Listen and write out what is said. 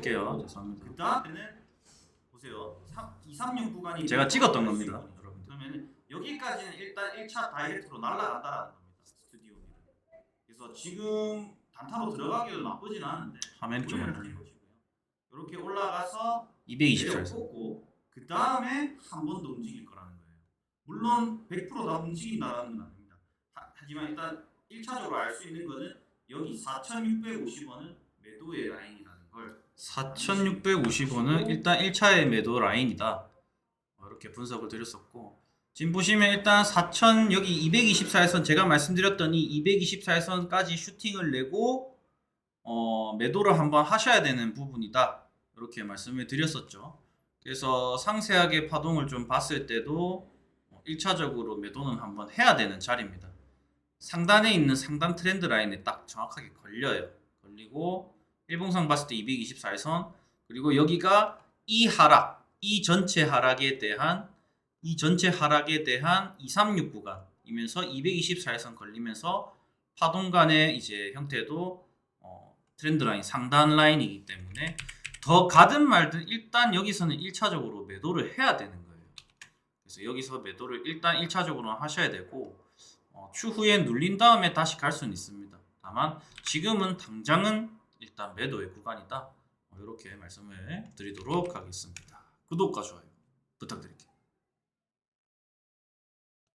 드릴게요. 죄송합니다. 그 다음에는 보세요. 3, 236 구간이 제가 찍었던 겁니다, 여러분들. 그러면 여기까지는 일단 1차 다이렉트로 날아간다라는 겁니다. 스튜디오. 그래서 지금 단타로 들어가기도 나쁘진 않은데 화면이 좀. 이렇게 올라가서 224에서. 꽂고 그 다음에 한 번 더 움직일 거라는 거예요. 물론 100%다 움직인다는 건 아닙니다. 하, 하지만 일단 1차적으로 알 수 있는 거는 여기 4,650원은 매도의 라인이라는 걸 4,650원은 일단 1차의 매도 라인이다. 어, 이렇게 분석을 드렸었고 지금 보시면 일단 4,000 여기 224에선 제가 말씀드렸던 이 224에선까지 슈팅을 내고 어, 매도를 한번 하셔야 되는 부분이다. 이렇게 말씀을 드렸었죠. 그래서 상세하게 파동을 좀 봤을 때도 1차적으로 매도는 한번 해야 되는 자리입니다. 상단에 있는 상단 트렌드 라인에 딱 정확하게 걸려요. 걸리고 일봉상 봤을 때 224에선 그리고 여기가 이 하락, 이 전체 하락에 대한 이 전체 하락에 대한 236 구간이면서 224에선 걸리면서 파동 간의 이제 형태도 어, 트렌드 라인 상단 라인이기 때문에 더 가든 말든 일단 여기서는 1차적으로 매도를 해야 되는 거예요. 그래서 여기서 매도를 일단 1차적으로 하셔야 되고 어, 추후에 눌린 다음에 다시 갈 수는 있습니다. 다만 지금은 당장은 일단 매도의 구간이다. 어, 이렇게 말씀을 드리도록 하겠습니다. 구독과 좋아요 부탁드릴게요.